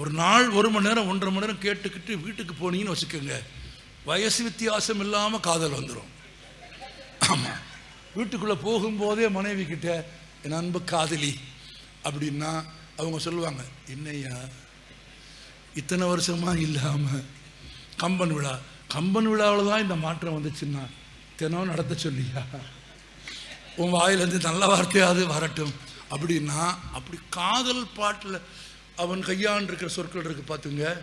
ஒரு நாள் ஒரு மணி நேரம் ஒன்றரை மணி நேரம் கேட்டுக்கிட்டு வீட்டுக்கு போனீங்கன்னு வச்சுக்கோங்க. வயசு வித்தியாசம் இல்லாமல் காதல் வந்துடும் ஆமாம் வீட்டுக்குள்ளே போகும்போதே மனைவி கிட்ட என் அன்பு காதலி. அப்படின்னா அவங்க சொல்லுவாங்க என்னையா இத்தனை வருஷமா இல்லாமல் கம்பன் விழா. கம்பன் விழாவில் தான் இந்த மாற்றம் வந்துச்சுன்னா தினம் நடத்த சொல்லியா? உன் வாயிலேருந்து நல்ல வார்த்தையாவது வரட்டும். அப்படின்னா அப்படி காதல் பாட்டில் அவன் கையாண்டு இருக்கிற சொற்கள் இருக்கு பார்த்துங்க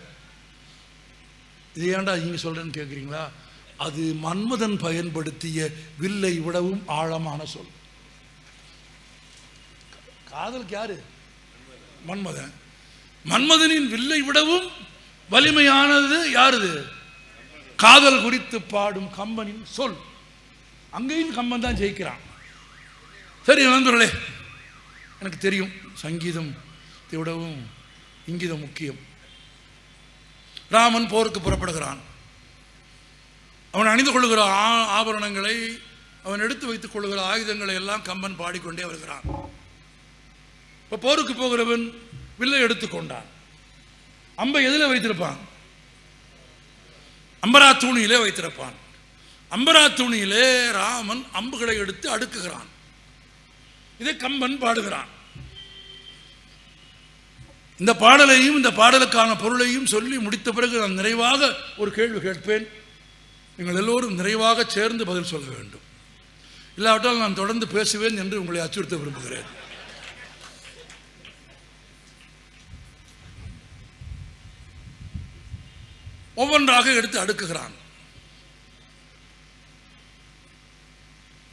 இது ஏன்டா நீங்கள் சொல்கிறேன்னு கேட்குறீங்களா அது மன்மதன் பயன்படுத்திய வில்லை விடவும் ஆழமான சொல். காதலுக்கு யாரு? மன்மதன். மன்மதனின் வில்லை விடவும் வலிமையானது யாருது? காதல் குறித்து பாடும் கம்பனின் சொல். அங்கேயும் கம்பன் தான் ஜெயிக்கிறான். சரி நண்பர்களே எனக்கு தெரியும் சங்கீதம் விடவும் இங்கிதம் முக்கியம். ராமன் போருக்கு புறப்படுகிறான். அவன் அணிந்து கொள்ளுகிற ஆபரணங்களை அவன் எடுத்து வைத்துக் கொள்ளுகிற ஆயுதங்களை எல்லாம் கம்பன் பாடிக்கொண்டே வருகிறான். இப்போ போருக்கு போகிறவன் வில்லை எடுத்துக்கொண்டான் அம்பை எதில் வைத்திருப்பான். அம்பரா தூணியிலே வைத்திருப்பான். அம்பரா தூணியிலே ராமன் அம்புகளை எடுத்து அடுக்குகிறான். இதை கம்பன் பாடுகிறான். இந்த பாடலையும் இந்த பாடலுக்கான பொருளையும் சொல்லி முடித்த பிறகு நான் நிறைவாக ஒரு கேள்வி கேட்பேன். நீங்கள் எல்லோரும் நிறைவாக சேர்ந்து பதில் சொல்ல வேண்டும். இல்லாவிட்டால் நான் தொடர்ந்து பேசுவேன் என்று உங்களை அச்சுறுத்த விரும்புகிறேன். ஒவ்வொன்றாக எடுத்து அடுக்குகிறான்.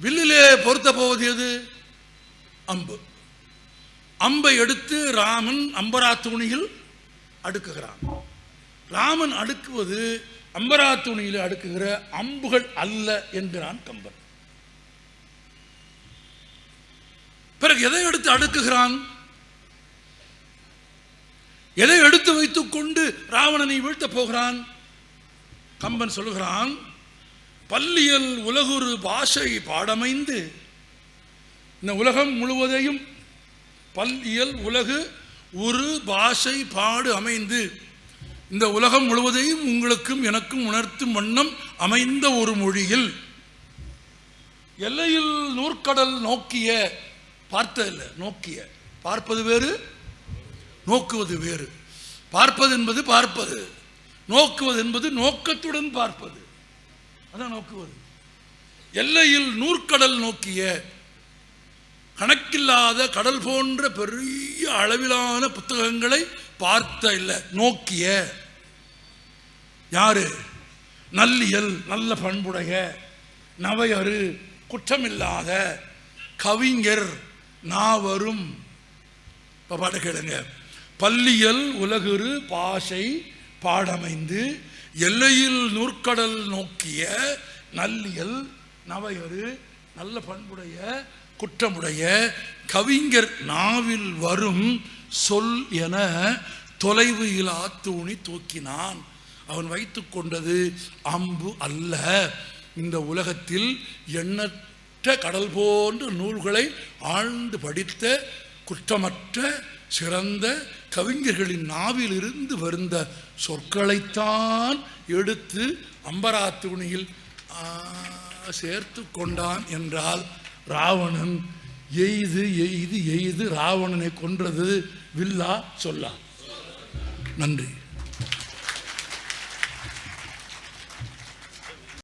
வில்லிலே பொருத்த போவது எது? அம்பு. அம்பை எடுத்து ராமன் அம்பரா துணியில் அடுக்குகிறான். ராமன் அடுக்குவது அம்பரா துணியில் அடுக்குகிற அம்புகள் அல்ல என்கிறான் கம்பன். பிறகு எதை எடுத்து அடுக்குகிறான்? எதை எடுத்து வைத்துக் கொண்டு ராவணனை வீழ்த்த போகிறான்? கம்பன் சொல்லுகிறான் பள்ளியல் உலகுரு பாஷை பாடமைந்து இந்த உலகம் முழுவதையும் பல்லியல் உலகு ஒரு பாஷை பாடு அமைந்து. இந்த உலகம் முழுவதையும் உங்களுக்கும் எனக்கும் உணர்த்தும் வண்ணம் அமைந்த ஒரு மொழியில். எல்லையில் நூற்கடல் நோக்கிய பார்த்ததில்ல நோக்கிய. பார்ப்பது வேறு நோக்குவது வேறு. பார்ப்பது என்பது பார்ப்பது. நோக்குவது என்பது நோக்கத்துடன் பார்ப்பது. அதான் நோக்குவது. எல்லையில் நூற்கடல் நோக்கிய கணக்கில்லாத கடல் போன்ற பெரிய அளவிலான புத்தகங்களை பார்த்த இல்லை நோக்கிய. யாரு? நல்லியல் நல்ல பண்புடைய நவையரு குற்றமில்லாத கவிஞர் நாவரும். இப்போ பாட்டு கேளுங்க. பள்ளியல் உலகுரு பாஷை பாடமைந்து எல்லையில் நூற்கடல் நோக்கிய நல்லியல் நவையரு நல்ல பண்புடைய குற்றமுடைய கவிஞர் நாவில் வரும் சொல் என தொலைவு இலா தூணி தூக்கினான். அவன் வைத்து கொண்டது அம்பு அல்ல. இந்த உலகத்தில் எண்ணற்ற கடல் போன்ற நூல்களை ஆழ்ந்து படித்த குற்றமற்ற சிறந்த கவிஞர்களின் நாவில் இருந்து வருந்த சொற்களைத்தான் எடுத்து அம்பரா துணியில் சேர்த்து கொண்டான் என்றால் ராவணன் எய்து எய்து எய்து ராவணனை கொன்றது வில்லா சொல்லா. நன்றி.